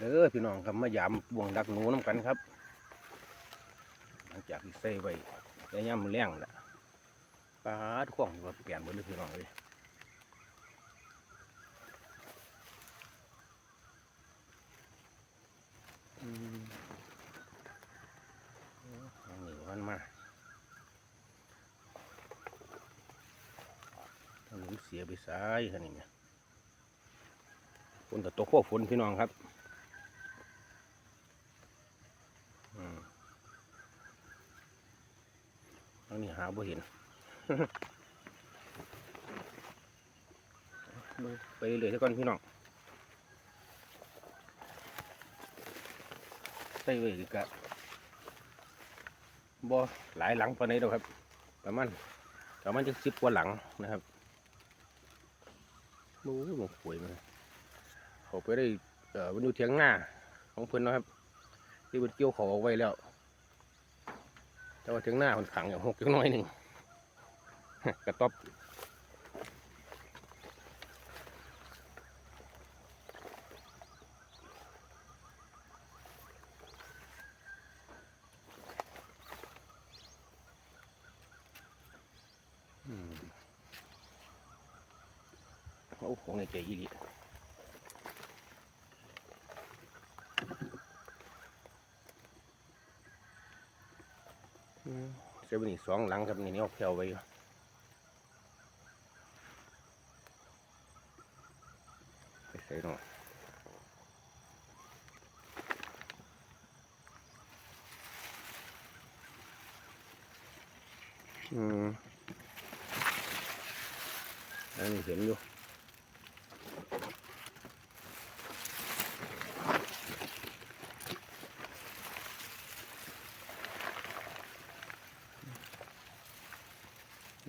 เด้อพี่น้องครับมายามบ่วงดักหนูน้ำกันครับ หลังจากที่ใส่ไว้แต่ย่ำแรงละปลาทุกของว่าเปลี่ยนหมดเลยพี่น้องเลยอืมอันนี้มันมาทางนี้เสียไปซ้ายคันนี้เนี่ยฝนกับตกพวกฝนพี่น้องครับ อืมอันนี้หา บ่เห็นเบิ่งไปเรื่อยๆซะก่อนพี่น้องใส่ไว้กะบ่หลายหลังปานใดดอกครับ ประมาณประมาณจะสิบกว่าหลังนะครับโอ้ยมันป่วยมันเขาไปได้เอ่อมันอยู่เทียงหน้าของเพิ่อนนะครับ ที่มันเกี่ยวเขาเอาไว้แล้ว แต่ว่าถึงหน้ามันขังอย่างหกจังน้อยหนึ่งกระต๊อบโอ้ของในใจอีหลี อืม เซเว่นอีกสองหลังครับนี่นี่เอาแผ่วไว้อยู่ไปใส่หน่อยอืมอันนี้เห็นอยู่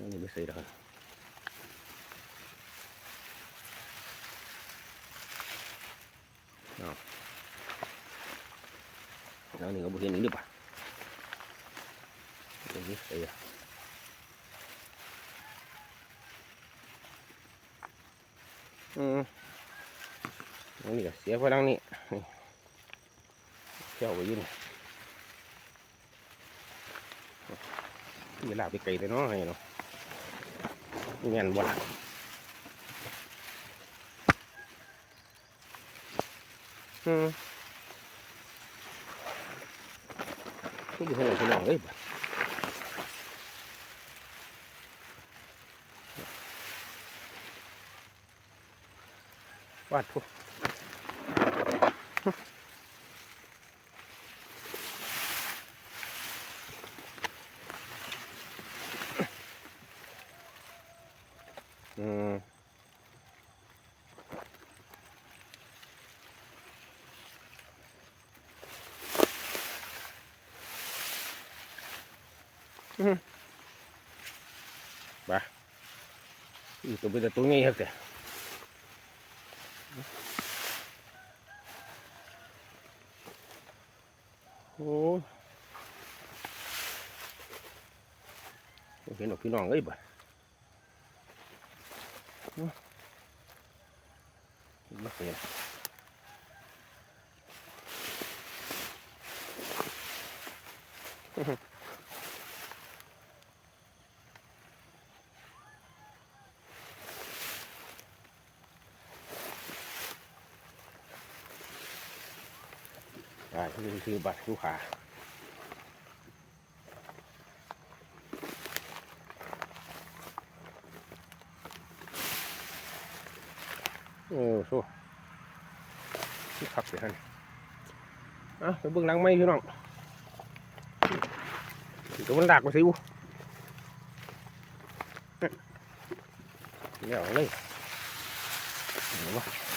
อันนี้ไม่ใส่แล้วครับ เอาแล้วนี่ก็บุเห็นอีกหรือเปล่าอันนี้ใส่อะอืมอันนี้ก็เสียพลังนี่นี่เที่ยวไปอยืนนี่ลากไปไกลเลยเนาะไงเนาะเงี้ยบ่ละอืมนี่อยู่ข้างหลังพี่น้องเอ้ยบัดวาดทุกอืมอืมไป อีกตัวเป็นตัวนี้ครับแต่โอ้ยเห็นหรอกพี่น้องเอ้ยบ่ไม่เป็นได้ คือคือบัตรลูกค้าโอ้โหที่ขับไปท่านอะไปเบื้องหลังไม่พี่น้องตัวมันหลากไปสิวเดี๋ยวเลยเห็นปะ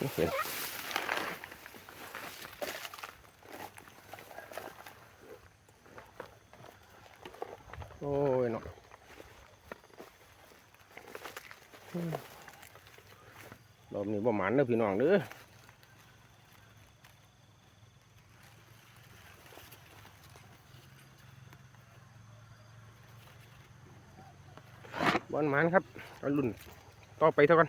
ไม่เห็นโอ้ยเนาะ รอบ นี้บ่หมันเด้อพี่น้องเด้อบ่หมันครับเอารุ่นต่อไปเท่ากัน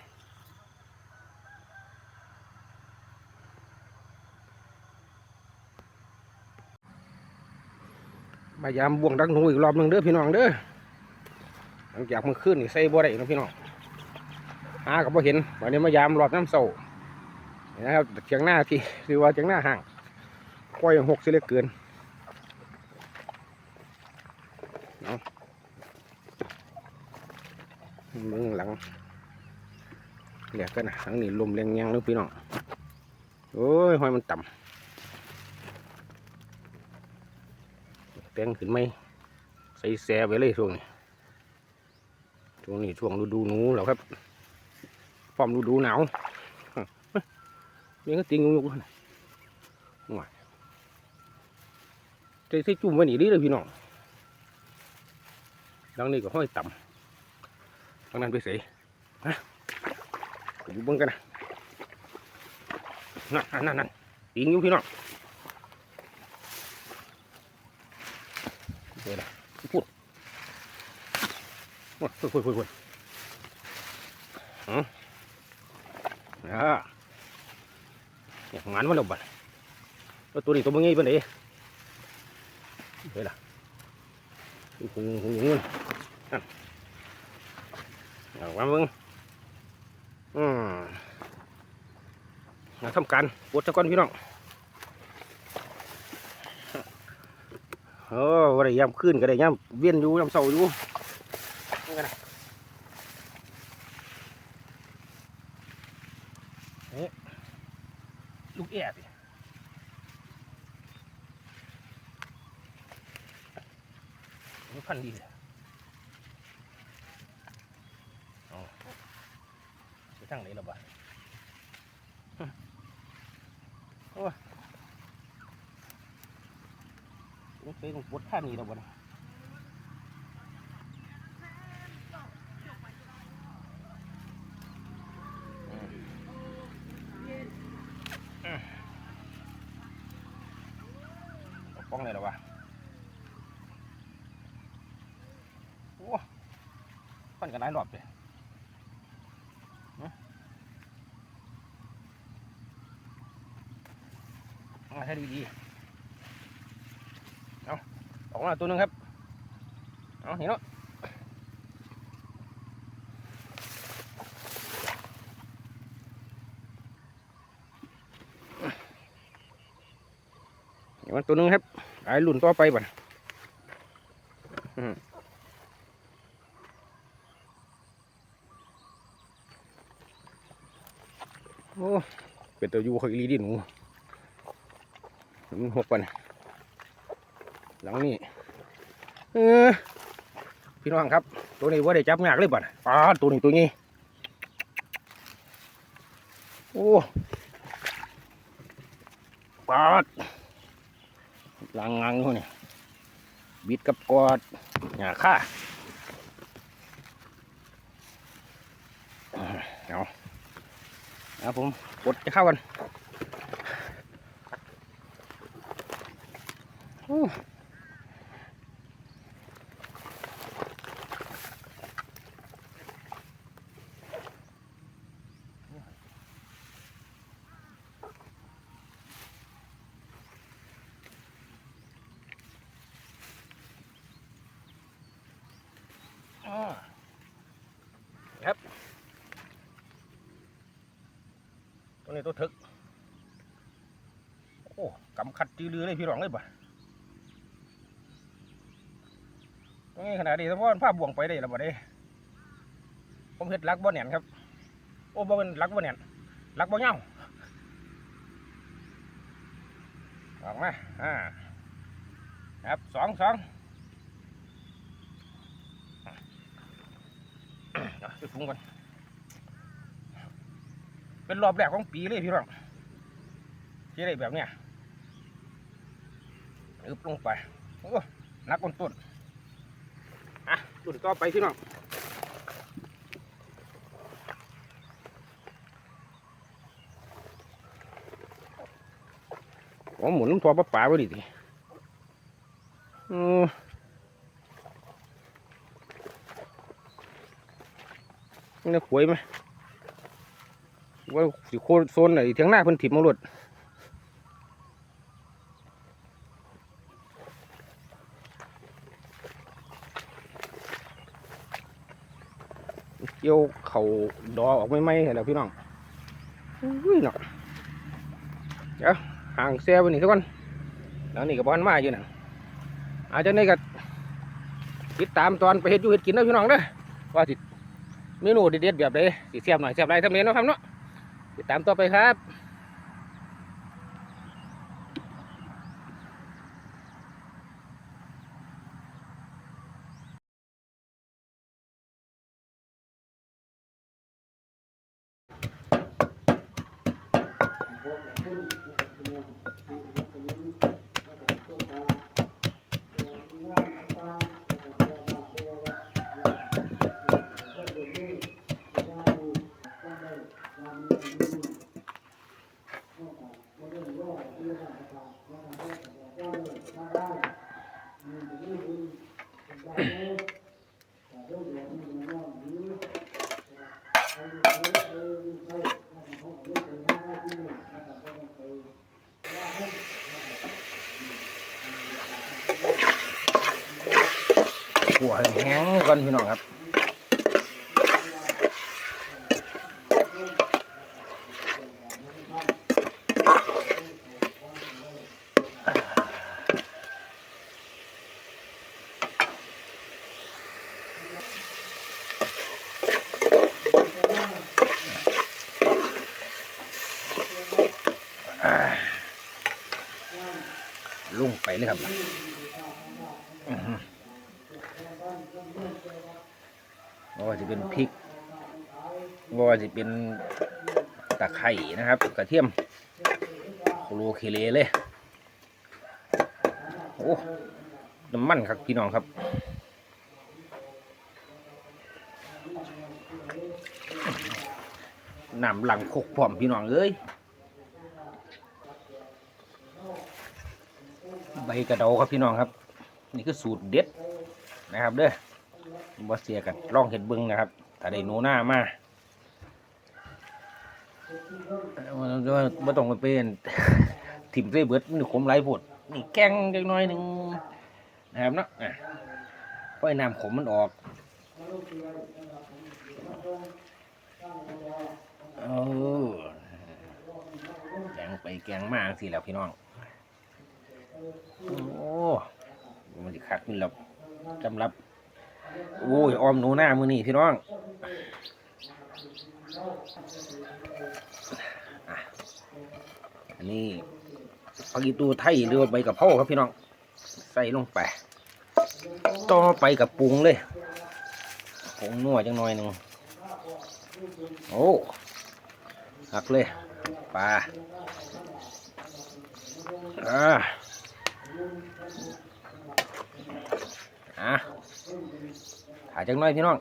พยายามบ่วงดักหนูอีกรอบหนึ่งเด้อพี่น้องเด้อหลังจากมื่อคืนนี่ใส่บ่ได้นะพี่น้อง หาก็บ่เห็นวันนี้มายามรอดน้ำเศร้านี่นะครับเถียงหน้าที่คือว่าเถียงหน้าห่างก้อยหกสิเหลยเกินเนาะมึงหลังเดี๋ยวกันนะหลังนี้ลมแรงยังนึกพี่น้องโอ้ยหอยมันต่ำแตงขึ้นไหมใส่แซ่ไปเลยช่วงนี้ช่วงนี้ช่วงฤดูหนูแล้วครับ พร้อมฤดูหนาวยังก็ติงยู่กันหน่อยใจใส่จุ่มไว้นี่ดีเลยพี่น้องดังนี้ก็ห้อยต่ำดังนั้นไปใส่ฮะอยู่เบิ่งกันนะนั่นนั่นนั่นติงอยู่พี่น้องเดี๋ยวนะพูดพูดพูดพูดพูด อ่าเนี่ยงานมันแล้วบัดแล้วตัวนี้ตัวมึงงี้ปานใดเฮ้ยล่ะหงหงหงงนนั่นเอาว่ามึงอืมมาทำการปวดตะก้อนพี่น้องเออวันนี้ยามขึ้นก็ได้ยามเวียนอยู่ยามเศร้าอยู่นี่กันนะ ลูกแอบนี่ พันดีเลยเอาไปทางไหนล่ะบ่ฮึโอ้ยนี่เป็นปวดท่านี้แล้วบ่เนี่ยเอาป้องเลยหรอวะโอ้ฟัน กันหลายรอบเลยหึเอาให้ดีๆ เอาออกมาตัวนึงครับ เอาเห็นแล้วเห็นมันตัวนึงครับไอ้รุ่นต่อไปบ่น โอ้เป็นตัวยูเขาอีลีดิหนูมันหกปันหลังนี้เออพี่น้องครับ ตัวนี้ว่าได้จับงากเลยบ่นปลาตัวนี้ตัวนี้โอ้ปลาดลางงางอยู่นี่บิดกับกอดหยาค่าเอา นะผมกดจะเข้ากันโอ้อ่าครับ ตัว นี้ตัวถึก โอ้กำคัดจือลือเลยพี่รองเลยบ่ตรงนี้ขนาดนี้ถ้าพ่อภาพบ่วงไปได้แล้วบ่ได้ผมเฮ็ดลักบ่แหนนครับ โอ้บ่เป็นลักบ่แหนนลักบ่เงาออกมาอ่าครับสองสองเอาไปปรุงก่อน เป็นรอบแรกของปีเลยพี่น้องที่ได้แบบเนี้ยอึบลงไปโอ้นักต้นต้นอะตุ่นก็ไปพี่น้องผมหมุนลงทอปลาปลาไปดิทีอือนี่หวยไหม ว่าสิโคโซนไหนเทียงหน้าเพิ่นถิ่มมาหลดเกี่ยวเข่าดอออกไม่ไหมเห็นแล้วพี่น้องอุ้ยเนาะเดี๋ยวห่างแซ่ไปนี่สักก่อนแล้วนี่กับบอลมาอยู่น่ะอาจจะนี่ก็ติดตามตอนไปเฮ็ดอยู่เฮ็ดกินนะพี่น้องเด้อว่าสิเมนูเด็ดๆแบบใดสิเสียบหน่อยเสียบไรทำเองเนาะครับเนาะ ติดตามต่อไปครับ หัวแห้งก่อนพี่น้องครับลุงไปเลยครับอื้อหือบ่ว่าจะเป็นพริกบ่ ว่าจะเป็นตะไคร่นะครับ กระเทียมโคโลเคเลเลย โอ้ น้ำมันครับพี่น้องครับน้ำหลังคกพร้อมพี่น้องเอ้ย ใบกระเดาครับพี่น้องครับ นี่คือสูตรเด็ดนะครับเด้อบ่เสียกันลองเห็ดเบิ้งนะครับถ้าได้หนูหน้ามา บ่ต้องไปเป็นถิ่มเส้เบิดมันขมไหลายโพดนี่แกงจักน่อยหนึ่งนะครับเนาะอะปล่อน้ำขมมันออกเออแกงไปแกงมากสิแล้วพี่น้อง โอ้มันจะคักนี่หละจำรับ โอ้ยออมหนูหน้ามือนี่พี่น้อง อะอันนี้ผักอีตูไทยหรือว่าใบกะเพราครับพี่น้อง ใส่ลงไป ต่อไปกับปรุงเลยผงนัวจังหน่อยหนึ่งโอ้หักเลยปลาอ่าอะถ่าจังหน่อยพี่น้อง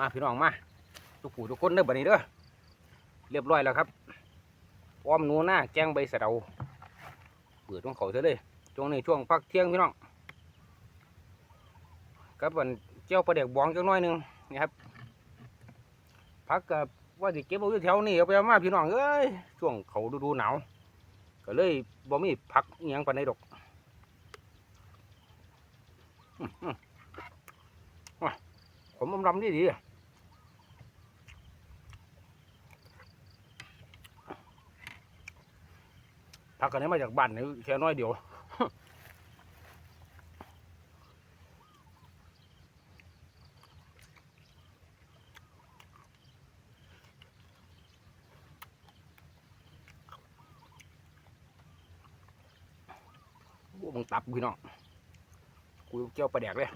มาพี่น้องมาทุกผู้ทุกคนเด้อบัดนี้เด้อเรียบร้อยแล้วครับอ้อมหนูหน้าแกงใบสะเดาเปิดของเขาเสียเลยช่วงนี้ช่วงพักเที่ยงพี่น้องครับวันเจ้าปลาเด็กบองจังน้อยหนึงนี่ครับพักกับว่าสิเก็บเอาอยู่แถวนี้เอาไปเอามาพี่น้องเอ้ยช่วงเขาฤดูหนาวก็เลยบ่มีพักยังปานใดดอกว้าผมอมรำดีดีๆ พักกันนี้มาจากบ้านนี่แค่น้อยเดียวบังตับพี่น้อคุยเจ้าปลาแดกเลย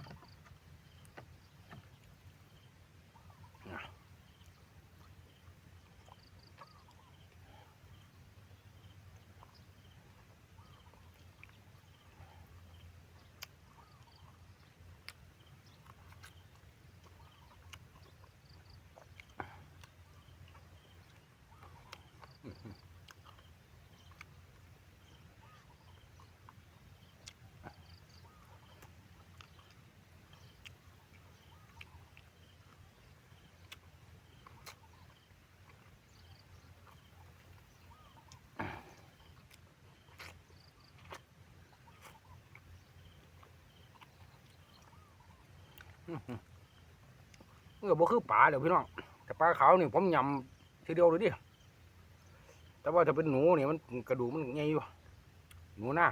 เงือบ่คือปลาเดี๋ยวพี่น้องแต่ปลาขาวนี่ผมยำทีเดียวเลยดิแต่ว่าถ้าเป็นหนูเนี่ยมันกระดูกมันใหญ่อยู่หนูหน้า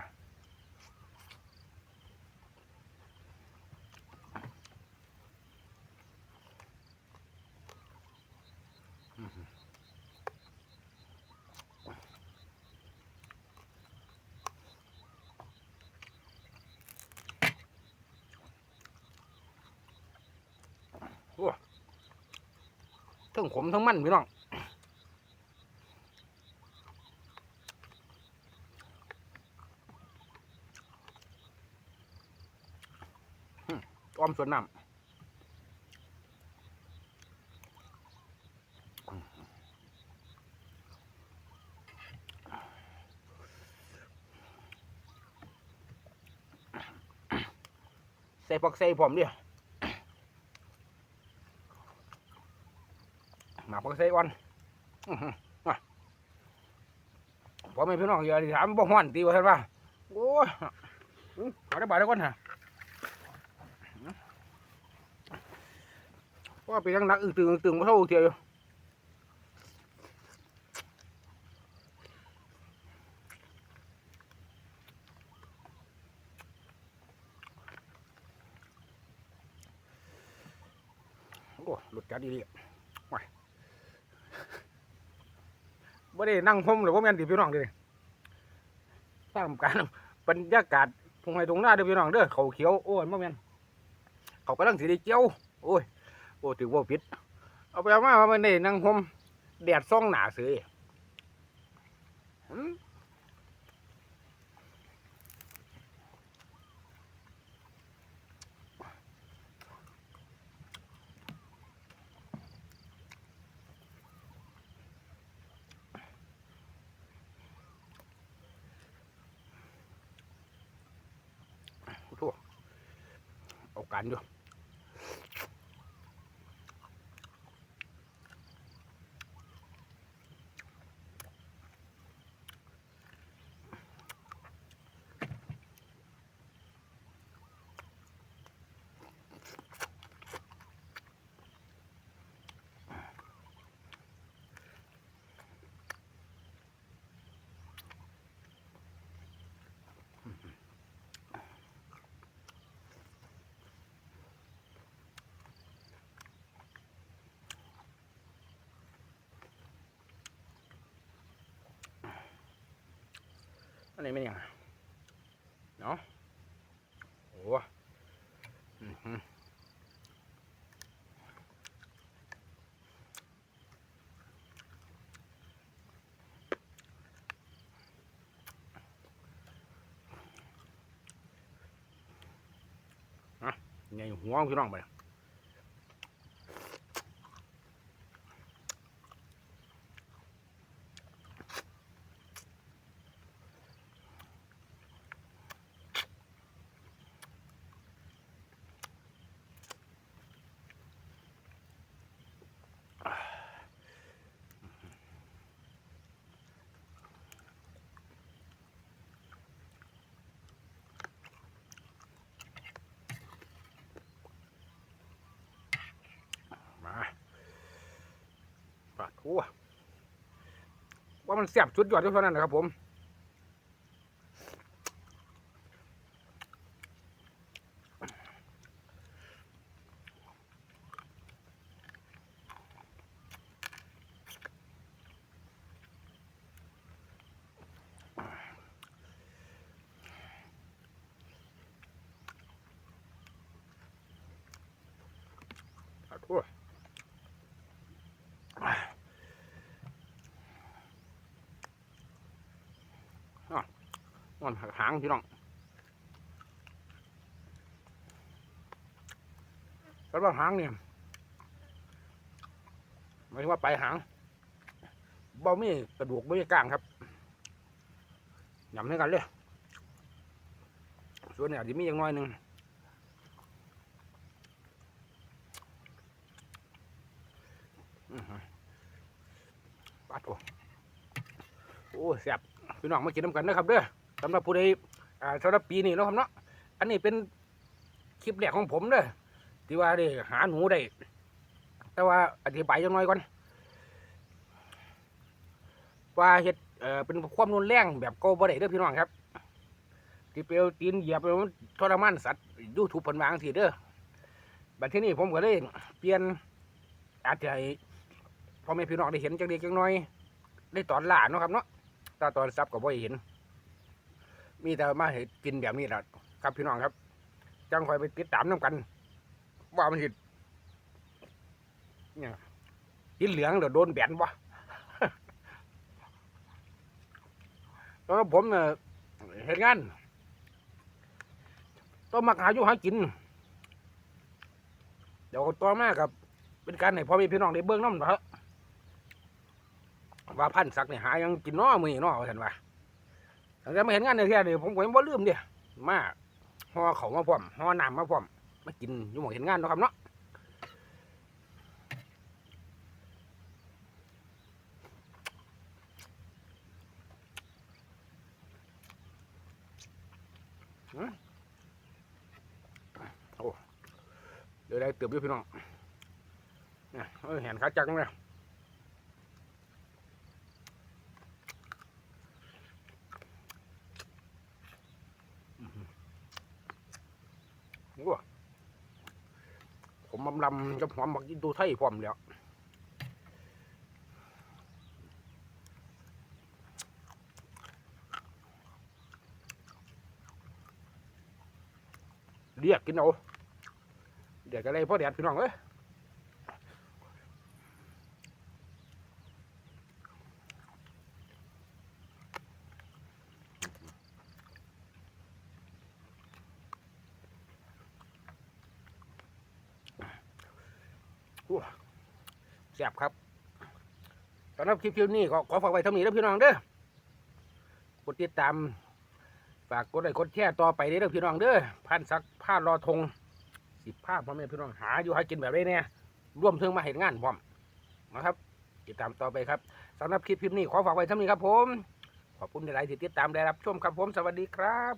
โอ้ทั้งขมทั้งมันพี่น้องอืมอ้อมสวนน้ำใส่ผักใส่ผมเดิหมาปักไส้อ่อนอื้อหือมาพอไม่พี่น้องอย่าถามบ่ฮ้อนตีว่าท่านว่าโอ้ยอื้อเอาได้บาทแล้ก่อนฮะว่าไปยังนักอึ้งตึงอึ้งตึงมาเท่าเทียวอยู่โอ้หลุดจัดดีๆ บ่ได้นั่งห่มหรือว่าแม่นติพี่น้องเด้อสร้างการบรรยากาศทงไห้ตรงหน้าเด้อพี่น้องเด้อเขาเขียวโอ้ยบ่แม่นเขากำลังสิได้เจียวโอ้ยโอ้ถือว่าผิดเอาไปเอามาว่ามันได้นั่งห่มแดดซ่องหนาเสยหืมโถ่ เอ นนี้ไม่นหยังเนาะโอ้อื้อหืออะไงหัวพี่น้องไป มา ปลาทูว่ามันแสียบสุดยอดทุกท่านั้นนะครับผม อ่อนหางพี่น้องแล้วว่าหางเนี่ยหมายถึงว่าปลายหางบ่มีกระดูกบ่มีกลางครับยำให้กันเลยส่วนเนี่ยอาจจะมีอย่างน้อยหนึ่งปาดโอ้โอ้แซ่บพี่น้องมากินน้ำกันนะครับเด้อ สำหรับผู้ใดอ่าสำหรับปีนี้เนาะครับเนาะอันนี้เป็นคลิปแรกของผมเด้อที่ว่าได้หาหนูได้แต่ว่าอธิบายยังน้อยก่อนว่าเฮ็ดเอ่อเป็นความรุนแรงแบบโกบ่ได้เด้อพี่น้องครับที่เปลวตีนเหยียบไปมันทรมานสัตว์ยูทูบเพิ่นวาจั่งทีเด้อบัดที่นี้ผมก็เลยเปลี่ยนอาจจะพ่อแม่พี่น้องได้เห็นจังเด็กจังน้อย ได้ตอนหลาเนาะครับเนาะแต่ตอนซับก็บ่เห็น มีแต่มาเห็นกินแบบนี้แหละครับพี่น้องครับจังคอยไปติดตามน้กัน ว่ามันสิเนี่ยกินเหลืองเดี๋ยวโดนแบนวะตอนนั้นผมเห็นงานต้องมาหาอยู่หากิน เดี๋ยวต่อมากับ เป็นการให้พ่อแม่พี่น้องได้เบิ่งน้ำนะครับว่าพันศักดิ์เนี่ยหายังกินน้อมือน้อว่าฉันว่าตั้งแต่มาเห็นงานในที่นี่ผมก็ยังบ่ลืมเด้มาห่อเขามาพร้อมห่อน้ำมาพร้อมมากินอยู่หมองเห็นงานเนาะครับเนาะโอ้เดี๋ยวได้เติบอยู่พี่น้องเนี่ยเห็นขาจักเลย ว้าผมลำลำกับหอมบักยินตูไทยพร้อมแล้วเรียกกินเอาเดี๋ยวก็เลยพ่อแดดพี่น้องเอ้ยแซ่บครับสำหรับคลิปนี้ก็ขอฝากไว้เท่านี้แล้วพี่น้องเด้อกดติดตามฝากกดไลค์กดแชร์ต่อไปเด้อพี่น้องเด้อพันสักผ้ารอธงสิบภาพ่อแม่พี่น้องหาอยู่หากินแบบนี้เนี่ยร่วมถึงมาเห็นงานพร้อมนะครับ ติดตามต่อไปครับสำหรับคลิปคลิปนี้ขอฝากไว้เท่านี้ครับ ผม ขอบคุณหลายที่ติดตามได้รับชมครับ ผมสวัสดีครับ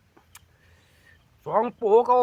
สองปูเขา